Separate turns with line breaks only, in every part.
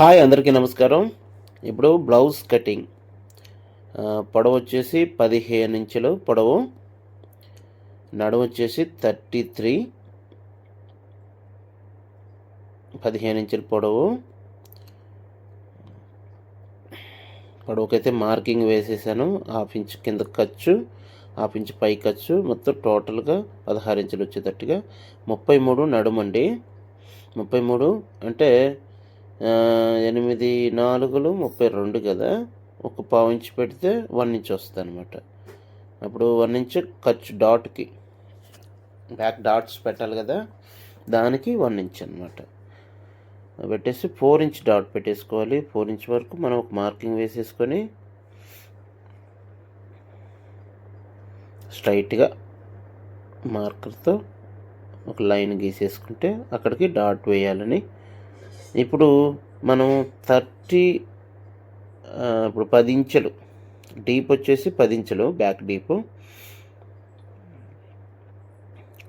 Hi అందరికీ నమస్కారం. ఇప్పుడు బ్లౌజ్ కటింగ్. పొడవు వచ్చేసి పదిహేను ఇంచులు పొడవు. నడుము వచ్చేసి థర్టీ త్రీ. పదిహేను ఇంచుల పొడవు. పొడవుకైతే మార్కింగ్ వేసేసాను. హాఫ్ ఇంచ్ కింద ఖర్చు హాఫ్ ఇంచ్ పై ఖర్చు. మొత్తం టోటల్గా పదహారు ఇంచులు వచ్చేటట్టుగా ముప్పై మూడు నడుమండి. ముప్పై మూడు అంటే ఎనిమిది నాలుగులు ముప్పై రెండు కదా? ఒక పావు ఇంచ్ పెడితే వన్ ఇంచ్ వస్తుంది అనమాట అప్పుడు వన్ ఇంచ్ ఖర్చు డాట్కి బ్యాక్ డాట్స్ పెట్టాలి కదా? దానికి వన్ ఇంచ్ అనమాట పెట్టేసి ఫోర్ ఇంచ్ డాట్ పెట్టేసుకోవాలి. ఫోర్ ఇంచ్ వరకు మనం ఒక మార్కింగ్ వేసేసుకొని స్ట్రైట్గా మార్కర్తో ఒక లైన్ గీసేసుకుంటే అక్కడికి డాట్ వేయాలని ఇప్పుడు మనం థర్టీ ఇప్పుడు పది ఇంచులు డీప్ వచ్చేసి పది ఇంచులు back deep.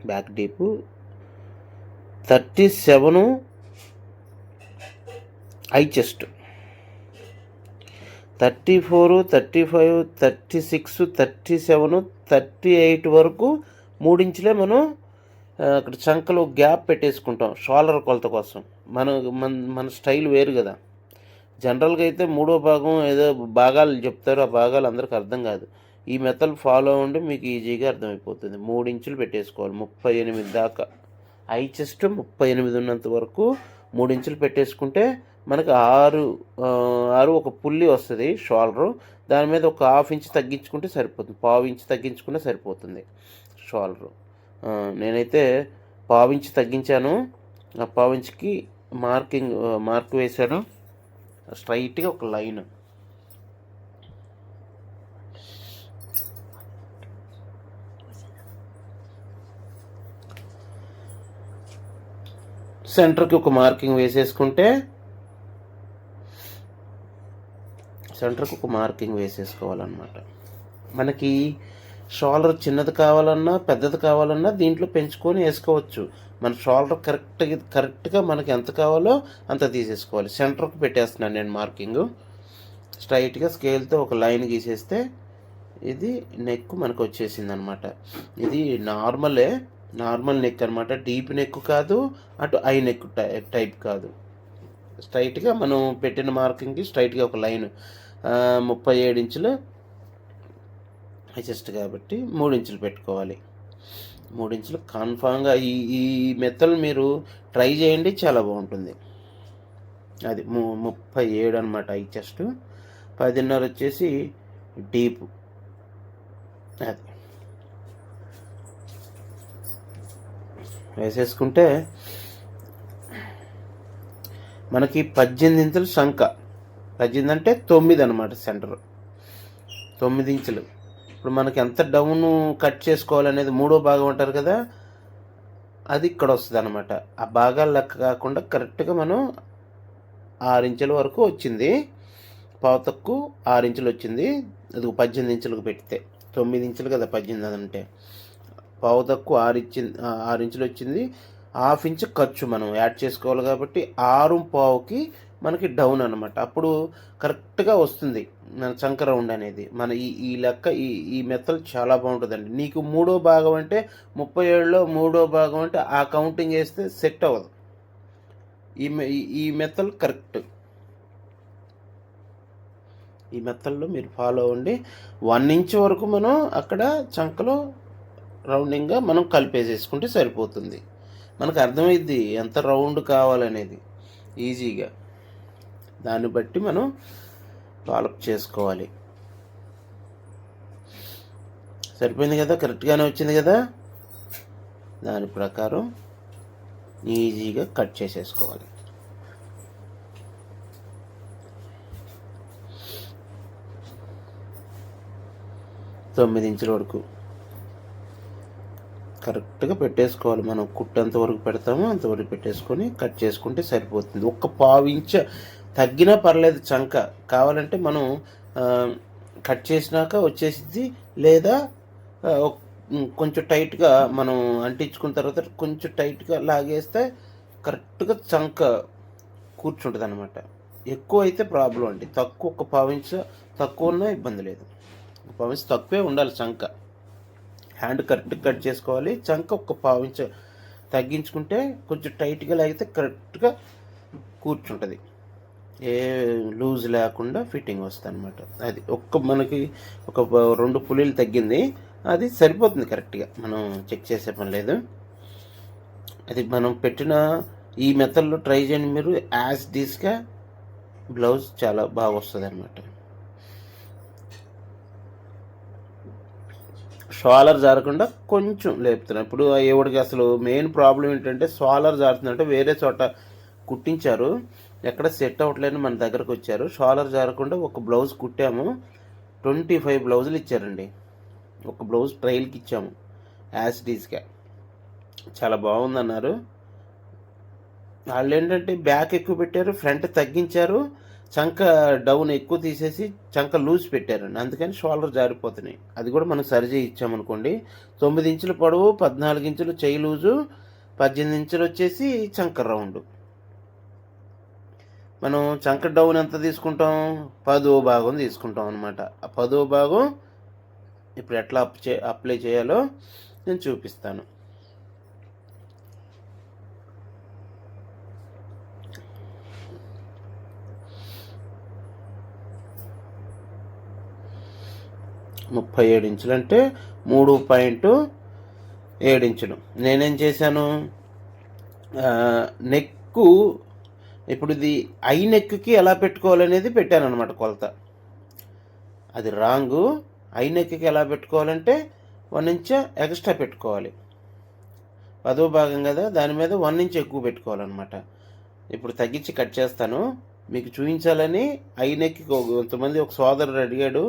Back deep. Thirty seven high chest. Thirty four thirty five thirty six thirty seven thirty eight వరకు మూడించులే మనం అక్కడ చంకలో గ్యాప్ పెట్టేసుకుంటాం షోల్డర్ కొలత కోసం. మన మన మన స్టైల్ వేరు కదా. జనరల్గా అయితే మూడో భాగం ఏదో భాగాలు చెప్తారు ఆ భాగాలు అందరికి అర్థం కాదు. ఈ మెథడ్ ఫాలో అవ్వండి మీకు ఈజీగా అర్థమైపోతుంది. మూడు ఇంచులు పెట్టేసుకోవాలి ముప్పై ఎనిమిది దాకా. ఐ చెస్ట్ ముప్పై ఎనిమిది ఉన్నంత వరకు మూడు ఇంచులు పెట్టేసుకుంటే మనకు ఆరు ఆరు ఒక పుల్లి వస్తుంది షోల్డరు. దాని మీద ఒక హాఫ్ ఇంచ్ తగ్గించుకుంటే సరిపోతుంది పావు ఇంచ్ తగ్గించుకుంటే సరిపోతుంది షోల్డరు. నేనైతే పావు ఇంచ్ తగ్గించాను. ఆ పావు ఇంచ్కి మార్కింగ్ మార్క్ వేశాను. స్ట్రైట్గా ఒక లైన్. సెంటర్కి ఒక మార్కింగ్ వేసేసుకుంటే సెంటర్కి ఒక మార్కింగ్ వేసేసుకోవాలన్నమాట. మనకి షోల్డర్ చిన్నది కావాలన్నా పెద్దది కావాలన్నా దీంట్లో పెంచుకొని వేసుకోవచ్చు. మన షోల్డర్ కరెక్ట్గా కరెక్ట్గా మనకి ఎంత కావాలో అంత తీసేసుకోవాలి. సెంటర్కి పెట్టేస్తున్నాను నేను మార్కింగ్. స్ట్రైట్గా స్కేల్తో ఒక లైన్ గీసేస్తే ఇది నెక్ మనకు వచ్చేసింది అనమాట ఇది నార్మలే నార్మల్ నెక్ అనమాట. డీప్ నెక్ కాదు అటు ఐ నెక్ టైప్ కాదు. స్ట్రైట్గా మనం పెట్టిన మార్కింగ్కి స్ట్రైట్గా ఒక లైన్. ముప్పై ఏడు ఇంచులు చెస్ట్ కాబట్టి మూడు ఇంచులు పెట్టుకోవాలి. మూడు ఇంచులు కన్ఫామ్గా ఈ ఈ మెత్తలు మీరు ట్రై చేయండి చాలా బాగుంటుంది. అది ము ముప్పై ఏడు అనమాట ఈ చెస్ట్. పదిన్నర వచ్చేసి డీప్. అది. వేసేసుకుంటే మనకి పద్దెనిమిది ఇంచులు శంఖ. పద్దెనిమిది అంటే తొమ్మిది అనమాట సెంటర్. తొమ్మిది ఇంచులు. ఇప్పుడు మనకి ఎంత డౌన్ కట్ చేసుకోవాలనేది మూడో భాగం అంటారు కదా అది ఇక్కడ వస్తుంది అనమాట ఆ భాగాలు లెక్క కాకుండా కరెక్ట్గా మనం ఆరు ఇంచుల వరకు వచ్చింది. పావు తక్కువ ఆరు ఇంచులు వచ్చింది. అది పద్దెనిమిది ఇంచులకు పెడితే తొమ్మిది ఇంచులు కదా పద్దెనిమిది అంటే. పావు తక్కువ ఆరు ఇచ్చింది ఆరు ఇంచులు వచ్చింది. హాఫ్ ఇంచ్ ఖర్చు మనం యాడ్ చేసుకోవాలి కాబట్టి ఆరు పావుకి మనకి డౌన్ అనమాట అప్పుడు కరెక్ట్గా వస్తుంది. మన చంక రౌండ్ అనేది. మన ఈ ఈ లెక్క ఈ ఈ మెత్తలు చాలా బాగుంటుందండి. నీకు మూడో భాగం అంటే ముప్పై ఏడులో మూడో భాగం అంటే ఆ కౌంటింగ్ వేస్తే సెట్ అవ్వదు. ఈ మె- ఈ- ఈ మెత్తలు కరెక్ట్ ఈ మెత్తల్లో మీరు ఫాలో అవ్వండి వన్ ఇంచ్ వరకు మనం అక్కడ చంకలో రౌండింగ్గా మనం కలిపేసేసుకుంటే సరిపోతుంది. మనకు అర్థమైద్ది ఎంత రౌండ్ కావాలనేది. ఈజీగా దాన్ని బట్టి మనం ఫాలోఅప్ చేసుకోవాలి. సరిపోయింది కదా? కరెక్ట్గానే వచ్చింది కదా? దాని ప్రకారం ఈజీగా కట్ చేసేసుకోవాలి. తొమ్మిది ఇంచుల వరకు. కరెక్ట్గా పెట్టేసుకోవాలి. మనం కుట్టు వరకు పెడతామో అంతవరకు పెట్టేసుకొని కట్ చేసుకుంటే సరిపోతుంది. ఒక్క పావు ఇంచ తగ్గినా పర్లేదు చంక. కావాలంటే మనం కట్ చేసినాక వచ్చేసిద్ది లేదా కొంచెం టైట్గా మనం అంటించుకున్న తర్వాత కొంచెం టైట్గా లాగేస్తే కరెక్ట్గా చంక కూర్చుంటుంది అనమాట ఎక్కువ అయితే ప్రాబ్లం అండి. తక్కువ ఒక పావించ తక్కువ ఉన్నా ఇబ్బంది లేదు. ఒక పావించ తక్కువే ఉండాలి చంక. హ్యాండ్ కరెక్ట్ కట్ చేసుకోవాలి. చంక ఒక పావించ తగ్గించుకుంటే కొంచెం టైట్గా లాగితే కరెక్ట్గా కూర్చుంటుంది. ఏ లూజ్ లేకుండా ఫిట్టింగ్ వస్తుంది అనమాట అది ఒక్క మనకి ఒక రెండు పులీలు తగ్గింది అది సరిపోతుంది కరెక్ట్గా. మనం చెక్ చేసే పని లేదు. అది మనం పెట్టిన ఈ మెథడ్లో ట్రై చేయండి మీరు. యాజ్ డీస్గా బ్లౌజ్ చాలా బాగా వస్తుంది అనమాట షాలర్ జారకుండా కొంచెం లేపుతున్నాను ఇప్పుడు ఎవడికి అసలు మెయిన్ ప్రాబ్లం ఏంటంటే షాలర్ జారుతుందంటే వేరే చోట కుట్టించారు. ఎక్కడ సెట్ అవ్వట్లేని మన దగ్గరకు వచ్చారు. షాలర్ జారకుండా ఒక బ్లౌజ్ కుట్టాము. ట్వంటీ ఫైవ్ బ్లౌజులు ఇచ్చారండి. ఒక బ్లౌజ్ ట్రైల్కి ఇచ్చాము. యాసిడీస్గా చాలా బాగుందన్నారు. వాళ్ళు ఏంటంటే బ్యాక్ ఎక్కువ పెట్టారు ఫ్రంట్ తగ్గించారు చంక డౌన్ ఎక్కువ తీసేసి చంక లూజ్ పెట్టారండి అందుకని షోల్డర్ జారిపోతున్నాయి. అది కూడా మనం సరి ఇచ్చామనుకోండి. తొమ్మిది ఇంచుల పొడవు పద్నాలుగు ఇంచులు చేయి లూజు పద్దెనిమిది ఇంచులు వచ్చేసి చంక రౌండ్ మనం చంక డౌన్ ఎంత తీసుకుంటాం? పదో భాగం తీసుకుంటాం అనమాట ఆ పదో భాగం ఇప్పుడు ఎట్లా అప్ చే అప్లై చేయాలో నేను చూపిస్తాను. ముప్పై ఏడు ఇంచులు అంటే మూడు పాయింట్ ఏడు ఇంచులు. నేనేం చేశాను? నెక్కు ఇప్పుడు ఇది ఐ నెక్కి ఎలా పెట్టుకోవాలనేది పెట్టాను అనమాట కొలత. అది రాంగు. ఐ నెక్కి ఎలా పెట్టుకోవాలంటే వన్ ఇంచ్ ఎక్స్ట్రా పెట్టుకోవాలి. పదో భాగం కదా దాని మీద వన్ ఇంచ్ ఎక్కువ పెట్టుకోవాలన్నమాట. ఇప్పుడు తగ్గించి కట్ చేస్తాను. మీకు చూపించాలని ఐ నెక్కి కొంతమంది ఒక సోదరుడు అడిగాడు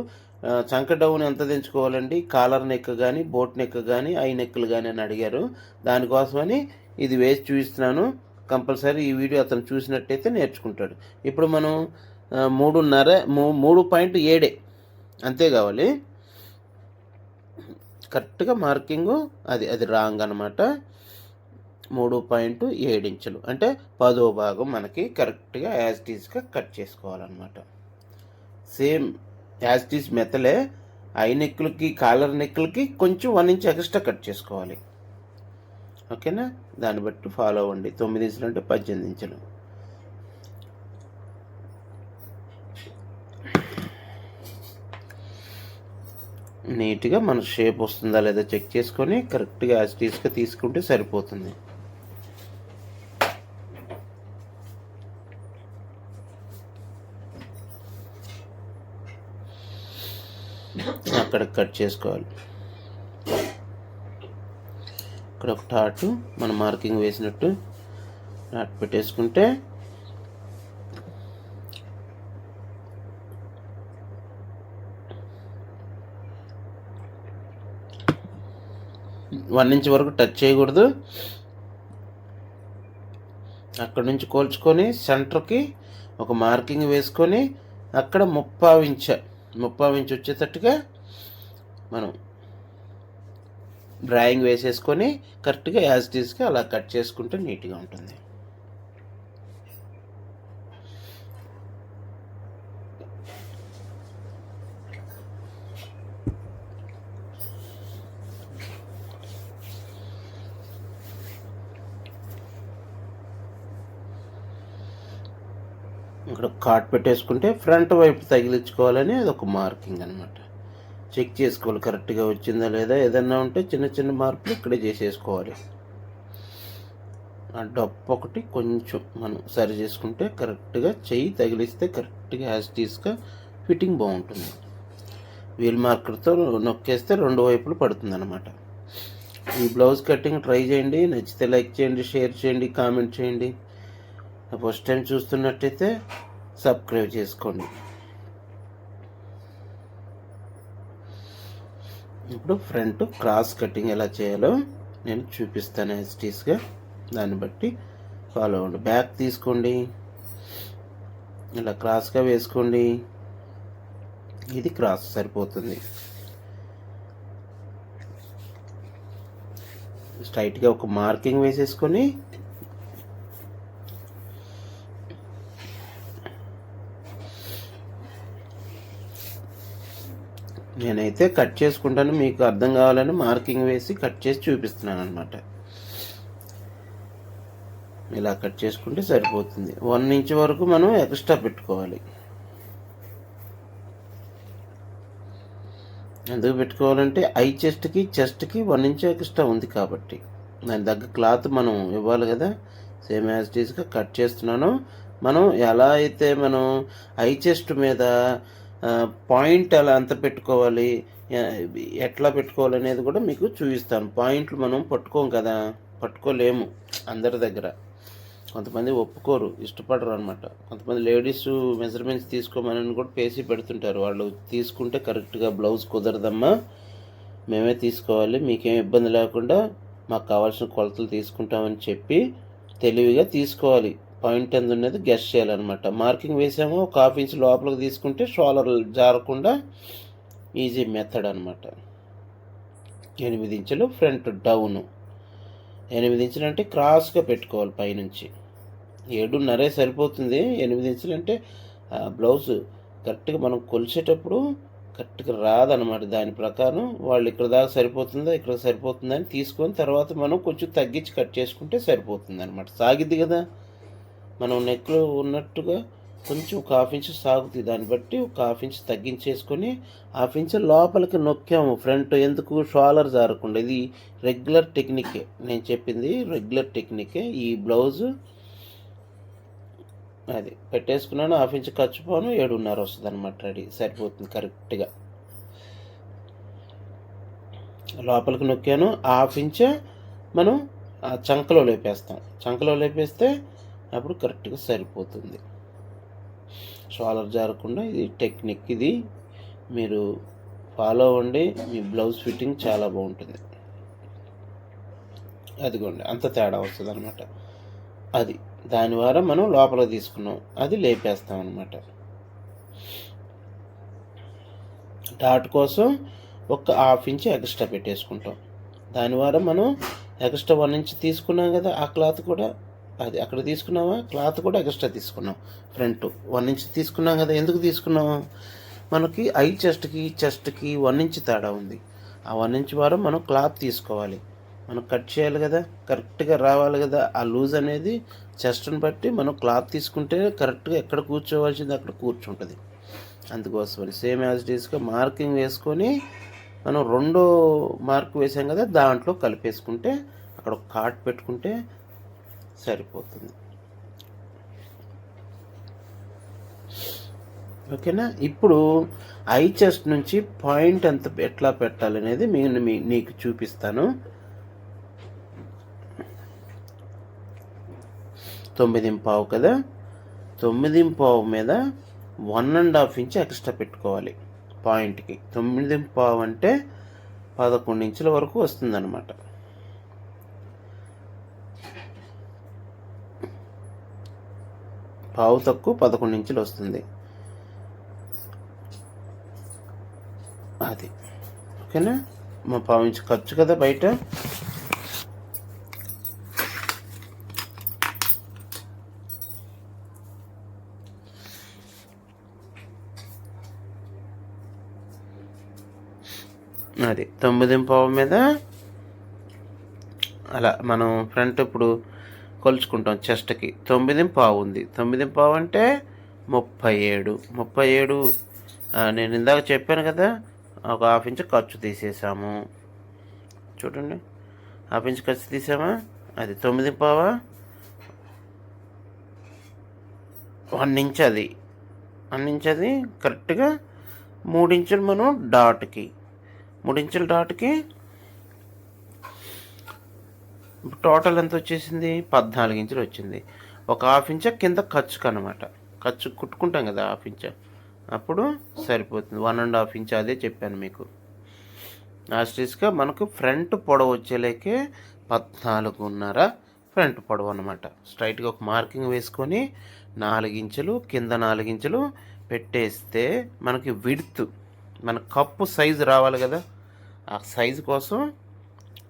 చంక డౌన్ ఎంత తెంచుకోవాలండి? కాలర్ నెక్ కానీ బోట్ నెక్ కానీ ఐ నెక్లు కానీ అని అడిగారు. దానికోసమని ఇది వేసి చూపిస్తున్నాను. కంపల్సరీ ఈ వీడియో అతను చూసినట్టయితే నేర్చుకుంటాడు. ఇప్పుడు మనం మూడున్నర మూడు పాయింట్ ఏడే అంతే కావాలి. కరెక్ట్గా మార్కింగ్ అది అది రాంగ్ అనమాట మూడు పాయింట్ ఏడు ఇంచులు. అంటే పదో భాగం మనకి కరెక్ట్గా యాజ్ టీజ్గా కట్ చేసుకోవాలన్నమాట. సేమ్ యాజ్ టీజ్ మెత్తలే ఐ నెక్కులకి కాలర్ నెక్కులకి కొంచెం వన్ ఇంచ్ ఎక్స్ట్రా కట్ చేసుకోవాలి. ఓకేనా? దాన్ని బట్టి ఫాలో అవ్వండి. తొమ్మిది ఇంచులు అంటే పద్దెనిమిది ఇంచులు. నీట్గా మన షేప్ వస్తుందా లేదా చెక్ చేసుకొని కరెక్ట్గా యాజిటీస్గా తీసుకుంటే సరిపోతుంది. అక్కడ కట్ చేసుకోవాలి. ఇక్కడ ఒక టాటు మన మార్కింగ్ వేసినట్టు టాట్ పెట్టేసుకుంటే వన్ ఇంచ్ వరకు టచ్ చేయకూడదు. అక్కడ నుంచి కోల్చుకొని సెంటర్కి ఒక మార్కింగ్ వేసుకొని అక్కడ ముప్పావు ఇంచ ముప్పావు ఇంచ్ వచ్చేటట్టుగా మనం డ్రాయింగ్ వేసేసుకొని కరెక్ట్గా యాజ్ టీస్గా అలా కట్ చేసుకుంటే నీట్గా ఉంటుంది. ఇక్కడ కాట్ పెట్టేసుకుంటే ఫ్రంట్ వైపు తగిలించుకోవాలని అది ఒక మార్కింగ్ అనమాట చెక్ చేసుకోవాలి కరెక్ట్గా వచ్చిందా లేదా ఏదన్నా ఉంటే చిన్న చిన్న మార్పులు ఇక్కడే చేసేసుకోవాలి. ఆ డప్పు ఒకటి కొంచెం మనం సరి చేసుకుంటే కరెక్ట్గా చెయ్యి తగిలిస్తే కరెక్ట్గా యాజిటీస్గా ఫిట్టింగ్ బాగుంటుంది. వీల్ మార్కర్తో నొక్కేస్తే రెండు వైపులు పడుతుంది అనమాట ఈ బ్లౌజ్ కటింగ్ ట్రై చేయండి నచ్చితే లైక్ చేయండి షేర్ చేయండి కామెంట్ చేయండి. ఫస్ట్ టైం చూస్తున్నట్టయితే సబ్స్క్రైబ్ చేసుకోండి. ఇప్పుడు ఫ్రంట్ క్రాస్ కటింగ్ ఎలా చేయాలో నేను చూపిస్తాను ఎస్టీస్గా. దాన్ని బట్టి ఫాలో అవ్వండి. బ్యాక్ తీసుకోండి. ఇలా క్రాస్గా వేసుకోండి. ఇది క్రాస్ సరిపోతుంది. స్ట్రైట్గా ఒక మార్కింగ్ వేసేసుకొని నేనైతే కట్ చేసుకుంటాను మీకు అర్థం కావాలని మార్కింగ్ వేసి కట్ చేసి చూపిస్తున్నాను అనమాట ఇలా కట్ చేసుకుంటే సరిపోతుంది. వన్ ఇంచ్ వరకు మనం ఎక్స్ట్రా పెట్టుకోవాలి. ఎందుకు పెట్టుకోవాలంటే ఐ చెస్ట్కి చెస్ట్కి వన్ ఇంచ్ ఎక్స్ట్రా ఉంది కాబట్టి. దాని దగ్గర క్లాత్ మనం ఇవ్వాలి కదా సేమ్ యాజ్ టీస్గా కట్ చేస్తున్నాను. మనం ఎలా అయితే మనం ఐ చెస్ట్ మీద పాయింట్ ఎలా అంత పెట్టుకోవాలి ఎట్లా పెట్టుకోవాలి అనేది కూడా మీకు చూపిస్తాను. పాయింట్లు మనం పట్టుకోం కదా పట్టుకోలేము అందరి దగ్గర. కొంతమంది ఒప్పుకోరు ఇష్టపడరు అనమాట కొంతమంది లేడీస్ మెజర్మెంట్స్ తీసుకోమని కూడా పేసి పెడుతుంటారు. వాళ్ళు తీసుకుంటే కరెక్ట్గా బ్లౌజ్ కుదరదమ్మా మేమే తీసుకోవాలి మీకేం ఇబ్బంది లేకుండా మాకు కావాల్సిన కొలతలు తీసుకుంటామని చెప్పి తెలివిగా తీసుకోవాలి. పాయింట్ ఎంత ఉన్నది గెస్ట్ చేయాలన్నమాట. మార్కింగ్ వేసాము ఒక హాఫ్ ఇంచ్ లోపలికి తీసుకుంటే షోలర్ జారకుండా ఈజీ మెథడ్ అనమాట ఎనిమిది ఇంచులు ఫ్రంట్ డౌన్. ఎనిమిది ఇంచులు అంటే క్రాస్గా పెట్టుకోవాలి పైనుంచి. ఏడున్నరే సరిపోతుంది. ఎనిమిది ఇంచులు అంటే బ్లౌజ్ కరెక్ట్గా మనం కొలిచేటప్పుడు కరెక్ట్గా రాదనమాట దాని ప్రకారం. వాళ్ళు ఇక్కడ దాకా సరిపోతుందా ఇక్కడ సరిపోతుందా అని తీసుకొని తర్వాత మనం కొంచెం తగ్గించి కట్ చేసుకుంటే సరిపోతుంది అనమాట సాగిద్ది కదా? మనం నెక్లో ఉన్నట్టుగా కొంచెం ఒక హాఫ్ ఇంచ్ సాగుతుంది. దాన్ని బట్టి ఒక హాఫ్ ఇంచ్ తగ్గించేసుకొని హాఫ్ ఇంచ్ లోపలికి నొక్కాము. ఫ్రంట్ ఎందుకు? షోలర్ జారకుండా. ఇది రెగ్యులర్ టెక్నికే. నేను చెప్పింది రెగ్యులర్ టెక్నికే. ఈ బ్లౌజ్ అది పెట్టేసుకున్నాను. హాఫ్ ఇంచ్ ఖర్చుపోను. ఏడున్నర వస్తుంది అనమాట రెడీ. సరిపోతుంది కరెక్ట్గా. లోపలికి నొక్కాను. హాఫ్ ఇంచ్ మనం ఆ చంకలో లేపేస్తాం. చంకలో లేపేస్తే అప్పుడు కరెక్ట్గా సరిపోతుంది. షాలర్ జారకుండా ఇది టెక్నిక్ ఇది. మీరు ఫాలో అవ్వండి. మీ బ్లౌజ్ ఫిట్టింగ్ చాలా బాగుంటుంది. అదిగోండి అంత తేడా వస్తుంది అనమాట అది దాని ద్వారా మనం లోపల తీసుకున్నాం. అది లేపేస్తాం అనమాట డాట్ కోసం ఒక హాఫ్ ఇంచ్ ఎక్స్ట్రా పెట్టేసుకుంటాం. దాని ద్వారా మనం ఎక్స్ట్రా వన్ ఇంచ్ తీసుకున్నాం కదా ఆ క్లాత్ కూడా అది అక్కడ తీసుకున్నావా? క్లాత్ కూడా ఎక్స్ట్రా తీసుకున్నాం ఫ్రంట్. వన్ ఇంచ్ తీసుకున్నాం కదా ఎందుకు తీసుకున్నాము మనకి ఐ చెస్ట్కి చెస్ట్కి వన్ ఇంచ్ తేడా ఉంది. ఆ వన్ ఇంచ్ వారం మనం క్లాత్ తీసుకోవాలి. మనం కట్ చేయాలి కదా కరెక్ట్గా రావాలి కదా ఆ లూజ్ అనేది చెస్ట్ని బట్టి మనం క్లాత్ తీసుకుంటే కరెక్ట్గా ఎక్కడ కూర్చోవాల్సింది అక్కడ కూర్చుంటుంది. అందుకోసమని సేమ్ యాజ్ డీస్గా మార్కింగ్ వేసుకొని మనం రెండో మార్క్ వేసాం కదా దాంట్లో కలిపేసుకుంటే అక్కడ ఒక కార్ట్ పెట్టుకుంటే సరిపోతుంది. ఓకేనా? ఇప్పుడు ఐ చెస్ట్ నుంచి పాయింట్ ఎంత ఎట్లా పెట్టాలనేది నేను మీ నీకు చూపిస్తాను. తొమ్మిది పావు కదా? తొమ్మిది పావు మీద one and half inch extra పెట్టుకోవాలి పాయింట్కి. తొమ్మిది పావు అంటే పదకొండు ఇంచుల వరకు వస్తుందన్నమాట. పావు తక్కువ పదకొండు ఇంచులు వస్తుంది. అది. ఓకేనా? మా పావు ఇంచు ఖర్చు కదా బయట? అది. తొమ్మిది పావు మీద అలా మనం ఫ్రంట్ ఇప్పుడు కొలుచుకుంటాం చెస్ట్కి. తొమ్మిది పావు ఉంది. తొమ్మిది పావు అంటే ముప్పై ఏడు. ముప్పై ఏడు నేను ఇందాక చెప్పాను కదా ఒక హాఫ్ ఇంచ్ ఖర్చు తీసేసాము. చూడండి. హాఫ్ ఇంచ్ ఖర్చు తీసామా? అది తొమ్మిది పావా? వన్ ఇంచ్ అది. వన్ ఇంచ్ అది కరెక్ట్గా మూడించులు మనం డాట్కి. మూడించుల డాట్కి టోటల్ ఎంత వచ్చేసింది? పద్నాలుగు ఇంచులు వచ్చింది. ఒక హాఫ్ ఇంచ కింద ఖర్చుకు అనమాట ఖర్చు కుట్టుకుంటాం కదా హాఫ్ ఇంచ. అప్పుడు సరిపోతుంది. వన్ అండ్ హాఫ్ ఇంచ్ అదే చెప్పాను మీకు. లాస్టిస్గా మనకు ఫ్రంట్ పొడవు వచ్చేలేకే పద్నాలుగున్నర ఫ్రంట్ పొడవు అనమాట స్ట్రైట్గా ఒక మార్కింగ్ వేసుకొని నాలుగించులు కింద నాలుగించులు పెట్టేస్తే మనకి విడ్త్ మన కప్పు సైజు రావాలి కదా. ఆ సైజు కోసం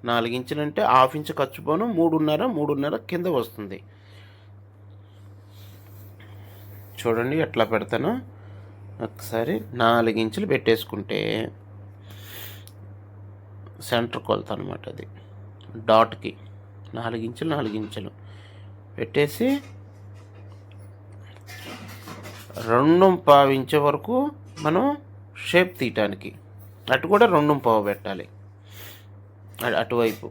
నాలుగు ఇంచులు అంటే హాఫ్ ఇంచు ఖర్చు పోను మూడున్నర మూడున్నర కింద వస్తుంది. చూడండి ఎట్లా పెడతాను. ఒకసారి నాలుగు ఇంచులు పెట్టేసుకుంటే సెంటర్ కొలత అనమాట అది. డాట్కి నాలుగు ఇంచులు నాలుగు ఇంచులు. పెట్టేసి రెండు పావు ఇంచు వరకు మనం షేప్ తీయటానికి. అటు కూడా రెండు పావు పెట్టాలి. అటువైపు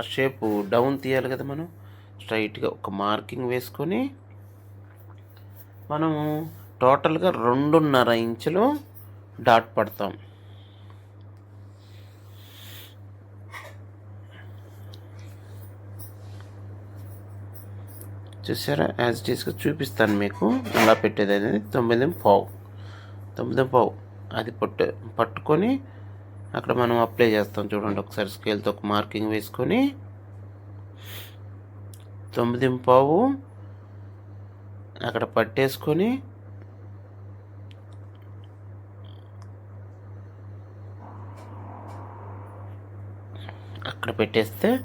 ఆ షేప్ డౌన్ తీయాలి కదా మనం. స్ట్రైట్గా ఒక మార్కింగ్ వేసుకొని మనము టోటల్గా రెండున్నర ఇంచులు డాట్ పడతాం. చూసారా? యాజ్ టీస్గా చూపిస్తాను మీకు. ఎలా పెట్టేది అనేది తొమ్మిది పావు. తొమ్మిది పావు. అది పట్టు పట్టుకొని అక్కడ మనం అప్లై చేస్తాం చూడండి ఒకసారి స్కేల్తో ఒక మార్కింగ్ వేసుకొని. తొమ్మిది పావు అక్కడ పట్టేసుకొని. అక్కడ పెట్టేస్తే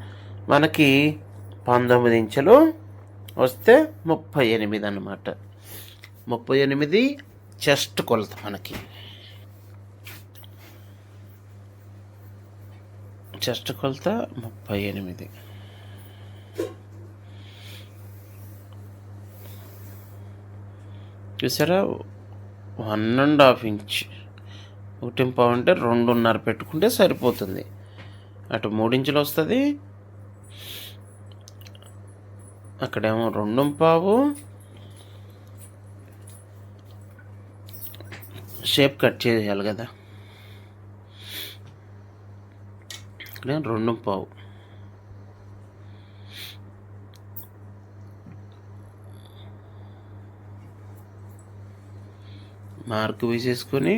మనకి పంతొమ్మిది ఇంచులు వస్తే ముప్పై ఎనిమిది అన్నమాట. ముప్పై ఎనిమిది చెస్ట్ కొలత మనకి. చెస్ట్ కొలత ముప్పై ఎనిమిది. చూసారా? One and half inch. ఒకటి పావు అంటే రెండున్నర పెట్టుకుంటే సరిపోతుంది. అటు మూడించులు వస్తుంది. అక్కడేమో రెండు పావు. షేప్ కట్ చేయాలి కదా. ఇక్కడ రెండు పావు. మార్క్ వేసేసుకొని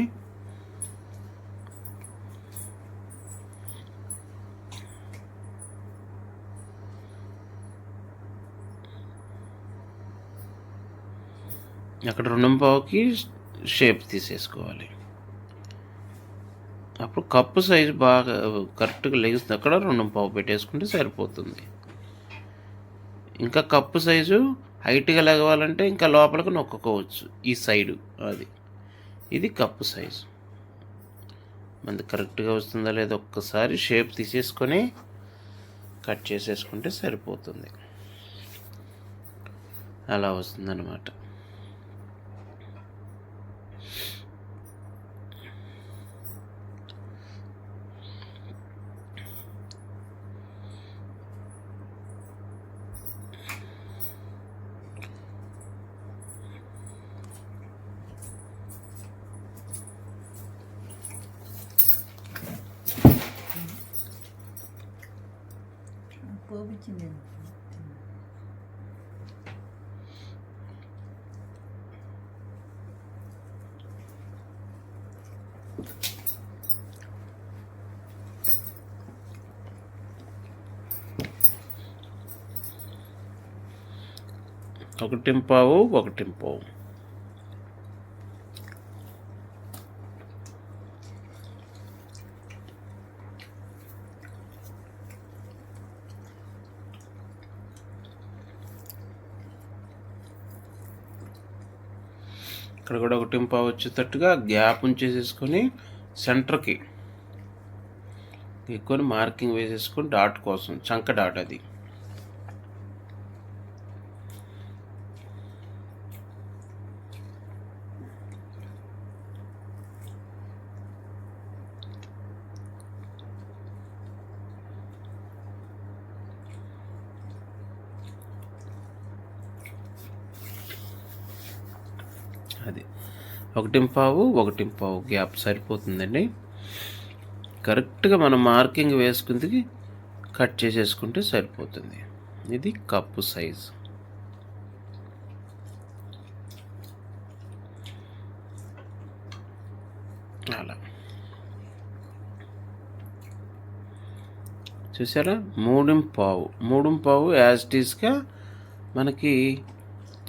అక్కడ రెండు పావుకి షేప్ తీసేసుకోవాలి. అప్పుడు కప్పు సైజు బాగా కరెక్ట్గా లెగుస్తుంది అక్కడ రెండు పావు పెట్టేసుకుంటే సరిపోతుంది. ఇంకా కప్పు సైజు హైట్గా లెగవాలంటే ఇంకా లోపలికి నొక్కుకోవచ్చు ఈ సైడు అది. ఇది కప్పు సైజు. మనది కరెక్ట్గా వస్తుందా లేదా ఒక్కసారి షేప్ తీసేసుకొని కట్ చేసేసుకుంటే సరిపోతుంది. అలా వస్తుందన్నమాట. ఒకటింపావు ఒకటింపావు ఒకటి వచ్చేటట్టుగా గ్యాప్ ఉంచేసేసుకొని సెంటర్కి ఎక్కువని మార్కింగ్ వేసేసుకొని డాట్ కోసం చంక డాట్ అది. అది. ఒకటి పావు ఒకటి పావు గ్యాప్ సరిపోతుందండి. కరెక్ట్గా మనం మార్కింగ్ వేసుకుంది కట్ చేసేసుకుంటే సరిపోతుంది. ఇది కప్పు సైజ్. అలా. చూసారా? మూడు పావు మూడు పావు యాజ్ టీస్గా మనకి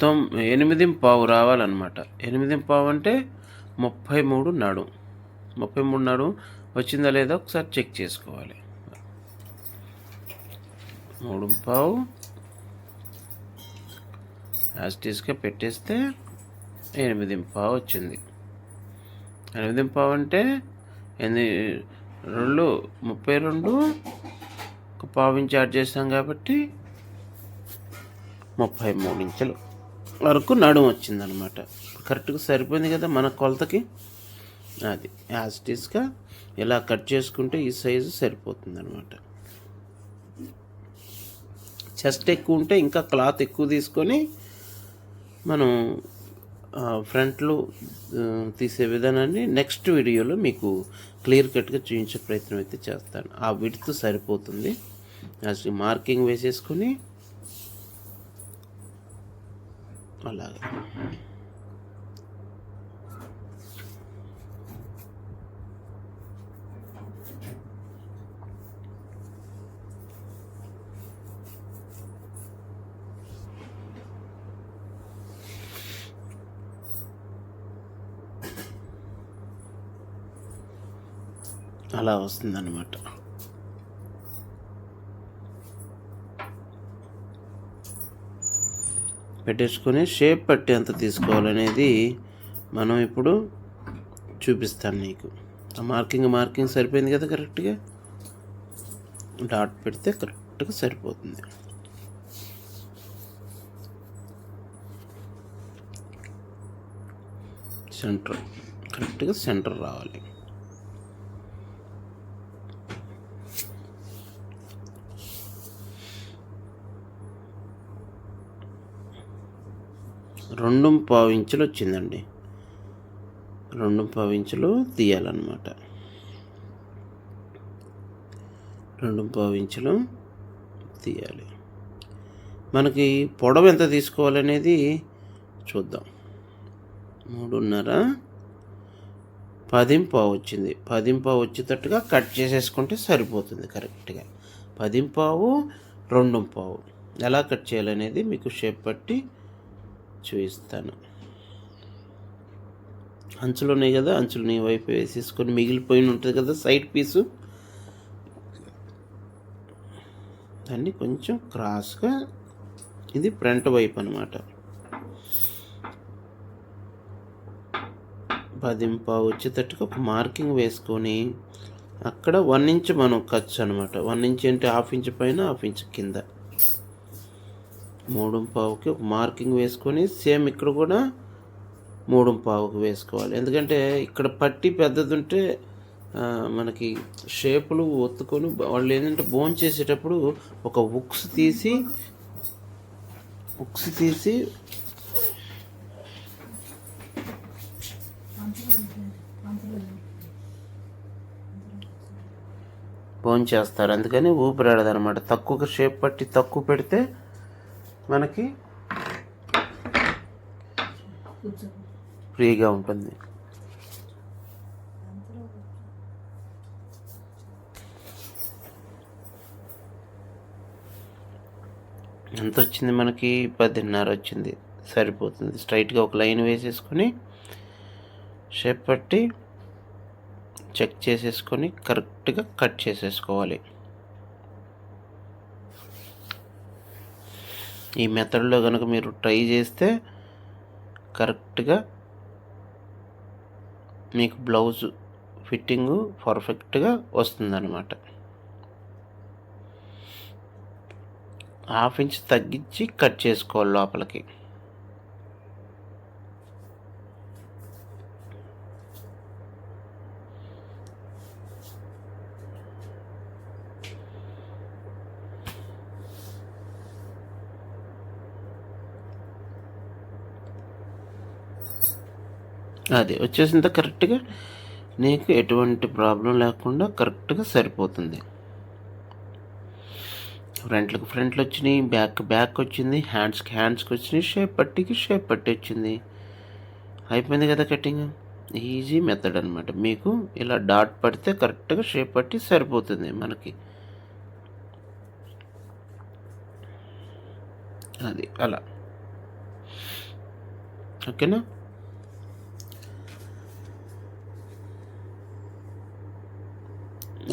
తొమ్ ఎనిమిది పావు రావాలన్నమాట. ఎనిమిది పావు అంటే ముప్పై మూడు నడు. ముప్పై మూడు నడు వచ్చిందా లేదా ఒకసారి చెక్ చేసుకోవాలి. మూడు పావు. యాస్టీస్గా పెట్టేస్తే ఎనిమిది పావు వచ్చింది. ఎనిమిది పావు అంటే ఎనిమిది రెండు ముప్పై రెండు ఒక పావు ఇంచు యాడ్ చేసాం కాబట్టి ముప్పై మూడు ఇంచులు. వరకు నడుము వచ్చిందనమాట. కరెక్ట్గా సరిపోయింది కదా మన కొలతకి? అది యాజ్ ఇట్ ఈస్గా ఇలా కట్ చేసుకుంటే ఈ సైజు సరిపోతుంది అనమాట చెస్ట్ ఎక్కువ ఉంటే ఇంకా క్లాత్ ఎక్కువ తీసుకొని మనం ఫ్రంట్లో తీసే విధానాన్ని నెక్స్ట్ వీడియోలో మీకు క్లియర్ కట్గా చూపించే ప్రయత్నం అయితే చేస్తాను. ఆ విడుతు సరిపోతుంది. అసలు మార్కింగ్ వేసేసుకొని అలాగా. అలా వస్తుందన్నమాట. పెట్టేసుకొని షేప్ పట్టి ఎంత తీసుకోవాలనేది మనం ఇప్పుడు చూపిస్తాను నీకు. మార్కింగ్ మార్కింగ్ సరిపోయింది కదా కరెక్ట్గా? డాట్ పెడితే కరెక్ట్గా సరిపోతుంది. సెంటర్. కరెక్ట్గా సెంటర్ రావాలి. రెండు పావు ఇంచులు వచ్చిందండి. రెండు పావు ఇంచులు తీయాలన్నమాట. రెండు పావు ఇంచులు తీయాలి. మనకి పొడవు ఎంత తీసుకోవాలనేది చూద్దాం. మూడున్నర పదింపావు వచ్చింది. పదింపావు వచ్చేటట్టుగా కట్ చేసేసుకుంటే సరిపోతుంది కరెక్ట్గా. పదింపావు రెండు పావు ఎలా కట్ చేయాలనేది మీకు షేప్ పట్టి చూపిస్తాను అంచులు ఉన్నాయి కదా అంచులు నీ వైపు వేసేసుకొని మిగిలిపోయి ఉంటుంది కదా సైడ్ పీసు దాన్ని కొంచెం క్రాస్గా ఇది ఫ్రంట్ వైపు అనమాట పదింప వచ్చేటట్టుగా ఒక మార్కింగ్ వేసుకొని అక్కడ వన్ ఇంచ్ మనం ఖర్చు అనమాట వన్ ఇంచ్ అంటే హాఫ్ ఇంచ్ పైన హాఫ్ ఇంచ్ కింద. మూడు పావుకి మార్కింగ్ వేసుకొని సేమ్ ఇక్కడ కూడా మూడు పావుకి వేసుకోవాలి. ఎందుకంటే ఇక్కడ పట్టి పెద్దది ఉంటే మనకి షేపులు ఒత్తుకొని వాళ్ళు ఏంటంటే బోన్ చేసేటప్పుడు ఒక ఉక్స్ తీసి ఉక్స్ తీసి బోన్ చేస్తారు. అందుకని ఊపిరాడదనమాట. తక్కువ షేప్ పట్టి తక్కువ పెడితే మనకి ఫ్రీగా ఉంటుంది. ఎంత వచ్చింది మనకి? పదిన్నర వచ్చింది. సరిపోతుంది. స్ట్రైట్గా ఒక లైన్ వేసేసుకొని షేప్ పట్టి చెక్ చేసేసుకొని కరెక్ట్గా కట్ చేసేసుకోవాలి. ఈ మెథడ్లో కనుక మీరు ట్రై చేస్తే కరెక్ట్గా మీకు బ్లౌజ్ ఫిట్టింగు పర్ఫెక్ట్గా వస్తుందన్నమాట. హాఫ్ ఇంచ్ తగ్గించి కట్ చేసుకోవాలి లోపలికి. అది వచ్చేసింత కరెక్ట్గా? నీకు ఎటువంటి ప్రాబ్లం లేకుండా కరెక్ట్గా సరిపోతుంది. ఫ్రంట్లకు ఫ్రంట్లు వచ్చినాయి బ్యాక్ బ్యాక్ వచ్చింది హ్యాండ్స్కి హ్యాండ్స్కి వచ్చినాయి షేప్ పట్టికి షేప్ పట్టి వచ్చింది. అయిపోయింది కదా కటింగ్? ఈజీ మెథడ్ అనమాట మీకు ఇలా డాట్ పడితే కరెక్ట్గా షేప్ పట్టి సరిపోతుంది మనకి. అది అలా. ఓకేనా?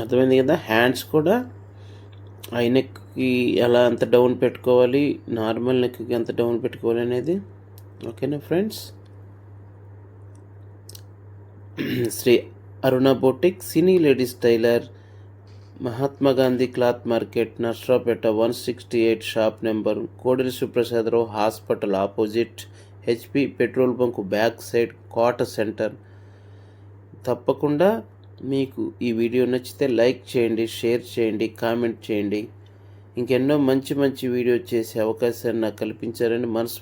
అర్థమైంది కదా? హ్యాండ్స్ కూడా ఐ నెక్కి ఎలా ఎంత డౌన్ పెట్టుకోవాలి? నార్మల్ నెక్కి ఎంత డౌన్ పెట్టుకోవాలి అనేది? ఓకేనా friends Sri Aruna boutique cine ladies tailor Mahatma Gandhi cloth market Narasaraopet one sixty eight shop number Kodela Suprasadarao hospital opposite HP petrol bunk back side Kota centre. తప్పకుండా మీకు ఈ video నచ్చితే like చేయండి share చేయండి comment చేయండి. ఇంకెన్నో మంచి మంచి వీడియో చేసే అవకాశాన్ని నాకు కల్పించారని మనసు